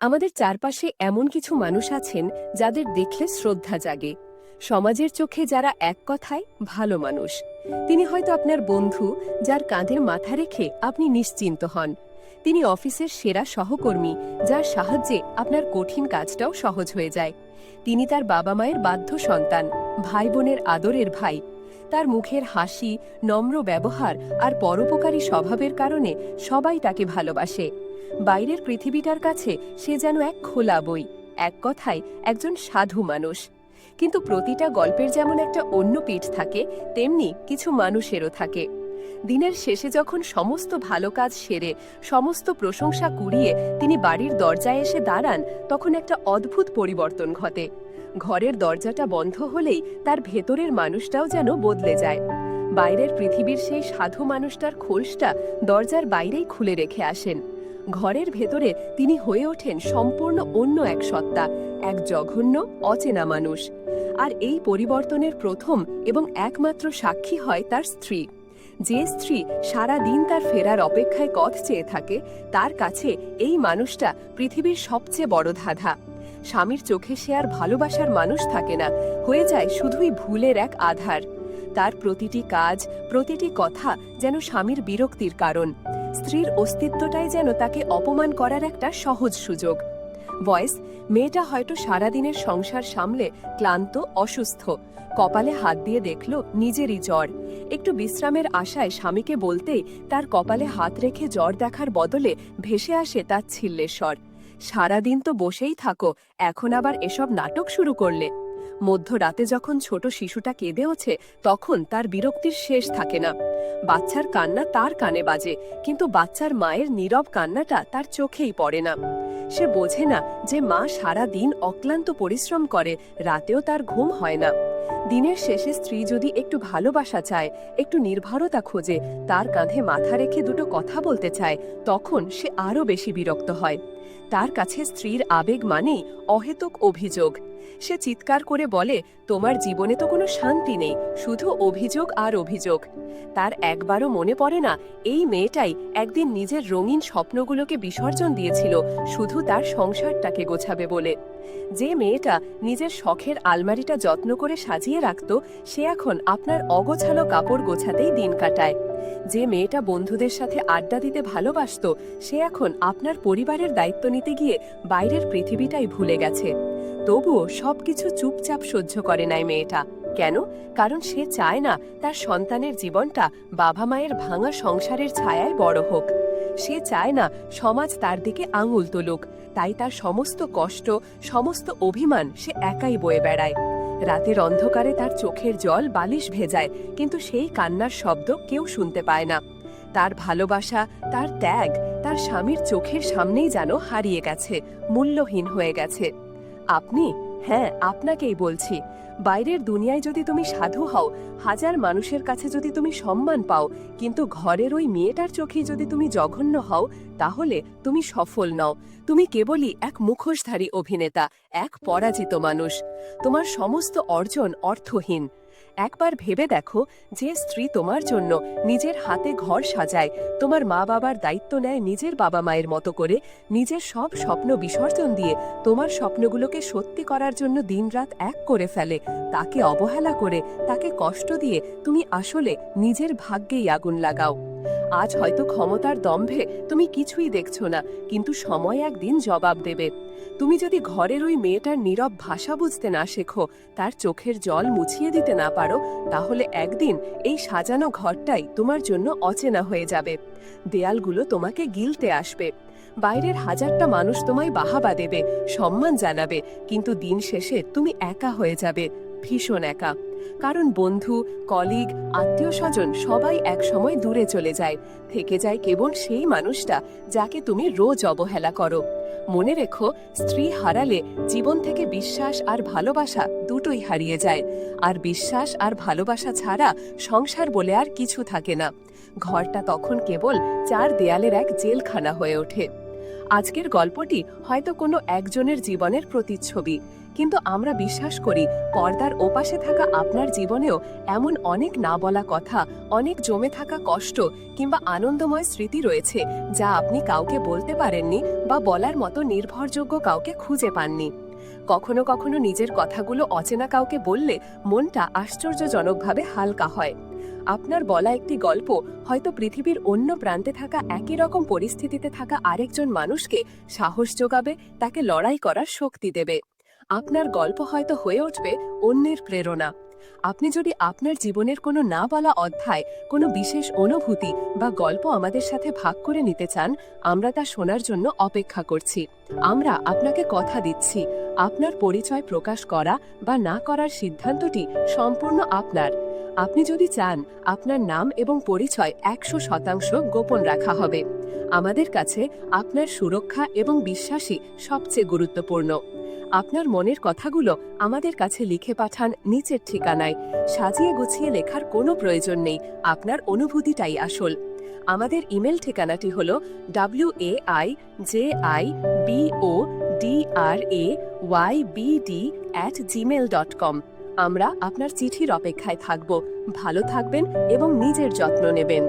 আমাদের চারপাশে এমন কিছু মানুষ আছেন যাদের দেখলে শ্রদ্ধা জাগে। সমাজের চোখে যারা এক কথায় ভালো মানুষ। তিনি হয়তো আপনার বন্ধু যার কাঁধে মাথা রেখে আপনি নিশ্চিন্ত হন। তিনি অফিসের সেরা সহকর্মী যার সাহায্যে আপনার কঠিন কাজটাও সহজ হয়ে যায়। তিনি তার বাবা মায়ের বাধ্য সন্তান ভাই বোনের আদরের ভাই। তার মুখের হাসি, নম্র ব্যবহার আর পরোপকারী স্বভাবের কারণে সবাই তাকে ভালোবাসে। বাইরের পৃথিবীটার কাছে সে যেন এক খোলা বই, এক কথায় একজন সাধু মানুষ। কিন্তু প্রতিটা গল্পের যেমন একটা অন্য পিঠ থাকে, তেমনি কিছু মানুষেরও থাকে। দিনের শেষে যখন সমস্ত ভালো কাজ সেরে, সমস্ত প্রশংসা কুড়িয়ে তিনি বাড়ির দরজায় এসে দাঁড়ান, তখন একটা অদ্ভুত পরিবর্তন ঘটে। ঘরের দরজাটা বন্ধ হলেই তার ভেতরের মানুষটাও যেন বদলে যায়। বাইরের পৃথিবীর সেই সাধু মানুষটার খোলসটা দরজার বাইরেই খুলে রেখে আসেন। ঘরের ভেতরে তিনি হয়ে ওঠেন সম্পূর্ণ অন্য এক সত্তা, এক জঘন্য, অচেনা মানুষ। আর এই পরিবর্তনের প্রথম এবং একমাত্র সাক্ষী হয় তার স্ত্রী। যে স্ত্রী সারা দিন তার ফেরার অপেক্ষায় কথ চেয়ে থাকে, তার কাছে এই মানুষটা পৃথিবীর সবচেয়ে বড় ধাঁধা। স্বামীর চোখে সে আর ভালোবাসার মানুষ থাকে না, হয়ে যায় শুধুই ভুলের এক আধার। তার প্রতিটি কাজ, প্রতিটি কথা যেন স্বামীর বিরক্তির কারণ। স্ত্রীর অস্তিত্বটাই যেন তাকে অপমান করার একটা সহজ সুযোগ। ভয়েস মেয়েটা হয়তো সারাদিনের সংসার সামলে ক্লান্ত, অসুস্থ। কপালে হাত দিয়ে দেখল নিজেরই জ্বর। একটু বিশ্রামের আশায় স্বামীকে বলতেই তার কপালে হাত রেখে জ্বর দেখার বদলে ভেসে আসে তার ছিল্লের স্বর সারাদিন তো বসেই থাকো, এখন আবার এসব নাটক শুরু করলে। মধ্যরাতে যখন ছোট শিশুটা কেঁদে ওঠে, তখন তার বিরক্তির শেষ থাকে না। বাচ্চার কান্না তার কানে বাজে, কিন্তু বাচ্চার মায়ের নীরব কান্নাটা তার চোখেই পড়ে না। সে বোঝে না যে মা সারা দিন অক্লান্ত পরিশ্রম করে, রাতেও তার ঘুম হয় না। দিনের শেষে স্ত্রী যদি একটু ভালোবাসা চায়, একটু নির্ভরতা খোঁজে, তার কাঁধে মাথা রেখে দুটো কথা বলতে চায়, তখন সে আরও বেশি বিরক্ত হয়। তার কাছে স্ত্রীর আবেগ মানেই অহেতুক অভিযোগ। সে চিৎকার করে বলে, তোমার জীবনে তো কোনো শান্তি নেই, শুধু অভিযোগ আর অভিযোগ। তার একবারও মনে পড়ে না, এই মেয়েটাই একদিন নিজের রঙিন স্বপ্নগুলোকে বিসর্জন দিয়েছিল, শুধু তার সংসারটাকে গোছাবে বলে। যে মেয়েটা নিজের শখের আলমারিটা যত্ন করে সাজিয়ে রাখত, সে এখন আপনার অগোছালো কাপড় গোছাতেই দিন কাটায়। যে মেয়েটা বন্ধুদের সাথে আড্ডা দিতে ভালোবাসত, সে এখন আপনার পরিবারের দায়িত্ব নিতে গিয়ে বাইরের পৃথিবীটাই ভুলে গেছে। তবুও সবকিছু চুপচাপ সহ্য করে নাই মেয়েটা। কেন? কারণ সে চায় না তার সন্তানের জীবনটা বাবা মায়ের ভাঙা সংসারের ছায়ায় বড় হোক। সে চায় না সমাজ তার দিকে আঙুল তুলুক। তাই তার সমস্ত কষ্ট, সমস্ত অভিমান সে একাই বয়ে বেড়ায়। রাতের অন্ধকারে তার চোখের জল বালিশ ভেজায়, কিন্তু সেই কান্নার শব্দ কেউ শুনতে পায় না। তার ভালোবাসা, তার ত্যাগ, তার স্বামীর চোখের সামনেই যেন হারিয়ে গেছে, মূল্যহীন হয়ে গেছে। আপনি? হ্যাঁ আপনাকেই বলছি। বাইরের দুনিয়ায় যদি তুমি সাধু হও, হাজার মানুষের কাছে যদি তুমি সম্মান পাও, কিন্তু ঘরের ওই মেয়েটার চোখে যদি তুমি জঘন্য হও, তাহলে তুমি সফল নও। তুমি কেবলই এক মুখোশধারী অভিনেতা, এক পরাজিত মানুষ। তোমার সমস্ত অর্জন অর্থহীন। একবার ভেবে দেখো যে স্ত্রী তোমার জন্য নিজের হাতে ঘর সাজায়। তোমার মা বাবার দায়িত্ব নেয় নিজের বাবা মায়ের মতো করে নিজের সব স্বপ্ন বিসর্জন দিয়ে তোমার স্বপ্নগুলোকে সত্যি করার জন্য দিনরাত এক করে ফেলে। তাকে অবহেলা করে, তাকে কষ্ট দিয়ে তুমি আসলে নিজের ভাগ্যেই আগুন লাগাও। আজ হয়তো ক্ষমতার দম্ভে তুমি কিছুই দেখছ না, কিন্তু সময় একদিন জবাব দেবে। তুমি যদি ঘরের ওই মেয়েটার নীরব ভাষা বুঝতে না শেখো, তার চোখের জল মুছিয়ে দিতে না পারো, তাহলে একদিন এই সাজানো ঘরটাই তোমার জন্য অচেনা হয়ে যাবে। দেয়ালগুলো তোমাকে গিলতে আসবে। বাইরের হাজারটা মানুষ তোমায় বাহাবা দেবে, সম্মান জানাবে, কিন্তু দিন শেষে তুমি একা হয়ে যাবে, ভীষণ একা। কারণ বন্ধু, কলিগ, আত্মীয় স্বজন সবাই একসময় দূরে চলে যায়। থেকে যায় কেবল সেই মানুষটা যাকে তুমি রোজ অবহেলা করো। মনে রেখো, স্ত্রী হারালে জীবন থেকে বিশ্বাস আর ভালোবাসা দুটোই হারিয়ে যায়। আর বিশ্বাস আর ভালোবাসা ছাড়া সংসার বলে আর কিছু থাকে না। ঘরটা তখন কেবল চার দেয়ালের এক জেলখানা হয়ে ওঠে। আজকের গল্পটি হয়তো কোনো একজনের জীবনের প্রতিচ্ছবি। কিন্তু আমরা বিশ্বাস করি পর্দার ওপাশে থাকা আপনার জীবনেও এমন অনেক না বলা কথা, অনেক জমে থাকা কষ্ট কিংবা আনন্দময় স্মৃতি রয়েছে যা আপনি কাউকে বলতে পারেননি বা বলার মতো নির্ভরযোগ্য কাউকে খুঁজে পাননি। কখনো কখনো নিজের কথাগুলো অচেনা কাউকে বললে মনটা আশ্চর্যজনকভাবে হালকা হয়। আপনার বলা একটি গল্প হয়তো পৃথিবীর অন্য প্রান্তে থাকা একই রকম পরিস্থিতিতে থাকা আরেকজন মানুষকে সাহস যোগাবে, তাকে লড়াই করার শক্তি দেবে। আপনার গল্প হয়তো হয়ে উঠবে অন্যের প্রেরণা। আপনি যদি আপনার জীবনের কোনো না বলা অধ্যায়, কোনো বিশেষ অনুভূতি বা গল্প আমাদের সাথে ভাগ করে নিতে চান, আমরা তা শোনার জন্য অপেক্ষা করছি। আমরা আপনাকে কথা দিচ্ছি, আপনার পরিচয় প্রকাশ করা বা না করার সিদ্ধান্তটি সম্পূর্ণ আপনার। আপনি যদি চান, আপনার নাম এবং পরিচয় একশো শতাংশ গোপন রাখা হবে। আমাদের কাছে আপনার সুরক্ষা এবং বিশ্বাসই সবচেয়ে গুরুত্বপূর্ণ। আপনার মনের কথাগুলো আমাদের কাছে লিখে পাঠান নিচের ঠিকানায়। সাজিয়ে গুছিয়ে লেখার কোনো প্রয়োজন নেই, আপনার অনুভূতিটাই আসল। আমাদের ইমেল ঠিকানাটি হল W A I J I B O D R A Y B D at Gmail dot com আমরা আপনার চিঠির অপেক্ষায় থাকব। ভালো থাকবেন এবং নিজের যত্ন নেবেন।